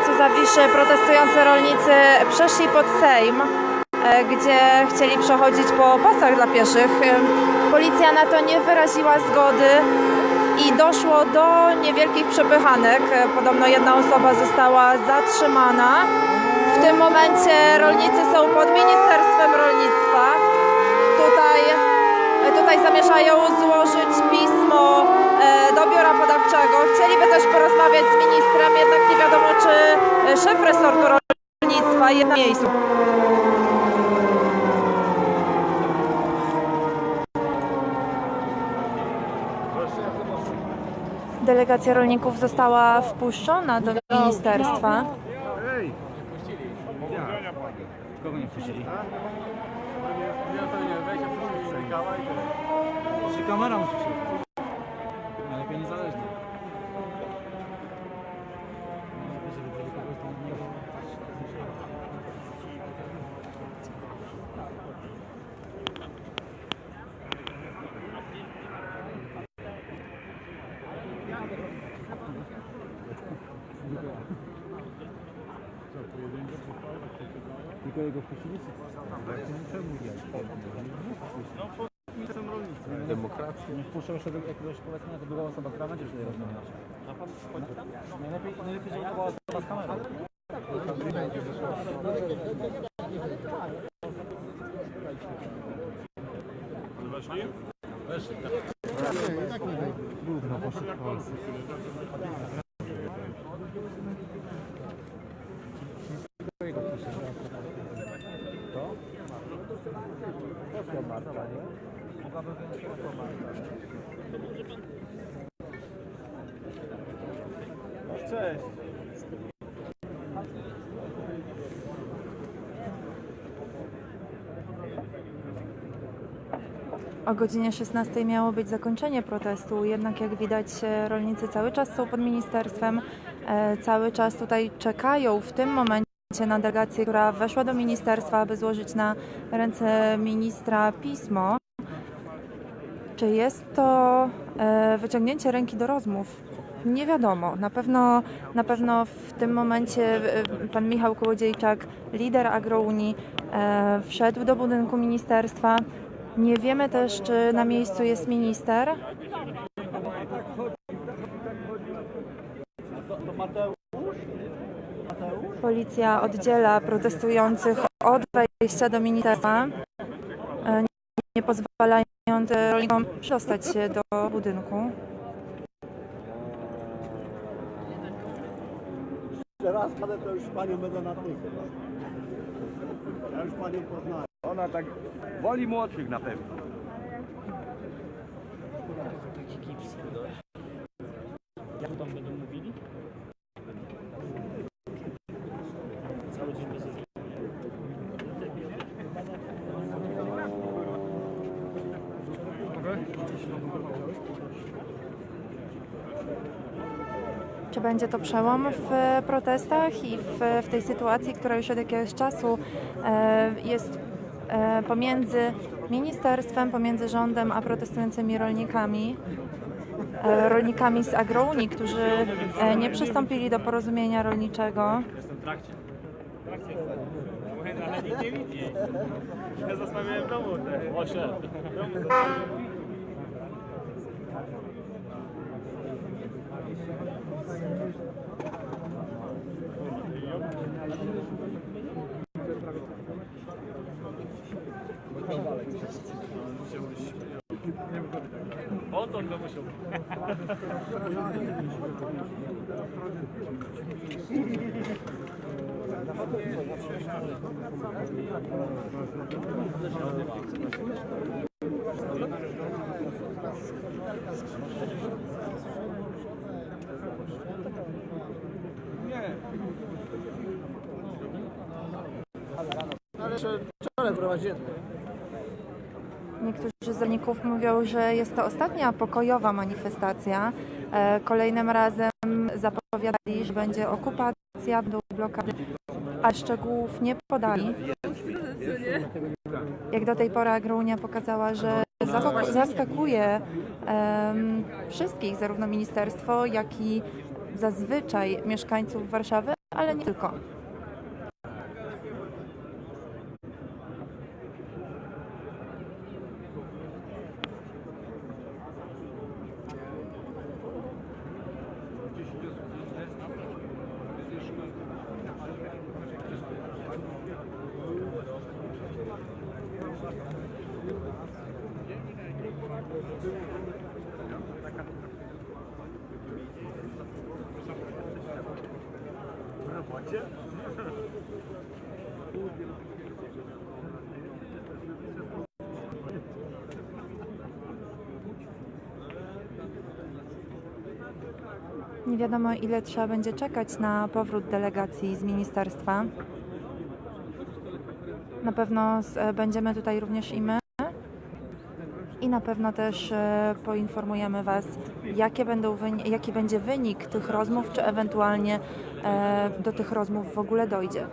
Placu Zawiszy protestujący rolnicy przeszli pod Sejm, e, gdzie chcieli przechodzić po pasach dla pieszych. E, Policja na to nie wyraziła zgody i doszło do niewielkich przepychanek. E, Podobno jedna osoba została zatrzymana. W tym momencie rolnicy są pod Ministerstwem Rolnictwa. Jest na miejscu. Delegacja rolników została wpuszczona do ministerstwa. Kogo nie wpuścili? Czy kamera musi przyjść? Tylko jego wpuścili czy Czemu Demokracji. Nie wpuszczą jeszcze do jakiegoś powiedzmy jako druga osoba, która będzie tutaj rozmawiać. Najlepiej, najlepiej, żeby to była osoba z kamerą. Gówno poszedł Polsce. Jego wpuścili. To? Mogłaby więcej osoba. Cześć. O godzinie 16 miało być zakończenie protestu, jednak jak widać e, rolnicy cały czas są pod ministerstwem, e, cały czas tutaj czekają w tym momencie na delegację, która weszła do ministerstwa, aby złożyć na ręce ministra pismo. Czy jest to e, wyciągnięcie ręki do rozmów? Nie wiadomo. Na pewno, na pewno w tym momencie e, pan Michał Kołodziejczak, lider Agrounii, e, wszedł do budynku ministerstwa. Nie wiemy też, czy na miejscu jest minister. Policja oddziela protestujących od wejścia do ministerstwa, e, nie pozwalając rolnikom przystać się do budynku. Teraz jadę, to już panią będę na tych. Ja już panią poznaję. Ona tak woli młodszych na pewno. Jak tam będą Czy będzie to przełom w e, protestach i w, w tej sytuacji, która już od jakiegoś czasu e, jest e, pomiędzy ministerstwem, pomiędzy rządem a protestującymi rolnikami? Rolnikami z Agrounii, którzy nie przystąpili do porozumienia rolniczego. Jestem w trakcie. Nie. Ja zostawiłem domu. Właśnie. O to kto musiał. Ale wczoraj prowadziłem. Niektórzy z rolników mówią, że jest to ostatnia pokojowa manifestacja. E, Kolejnym razem zapowiadali, że będzie okupacja, będą blokady, a szczegółów nie podali. Jak do tej pory Agrounia pokazała, że zask- zaskakuje em, wszystkich, zarówno ministerstwo, jak i zazwyczaj mieszkańców Warszawy, ale nie tylko. Nie wiadomo, ile trzeba będzie czekać na powrót delegacji z ministerstwa. Na pewno e, będziemy tutaj również i my. Na pewno też e, poinformujemy Was, jakie będą jaki będzie wynik tych rozmów, czy ewentualnie e, do tych rozmów w ogóle dojdzie.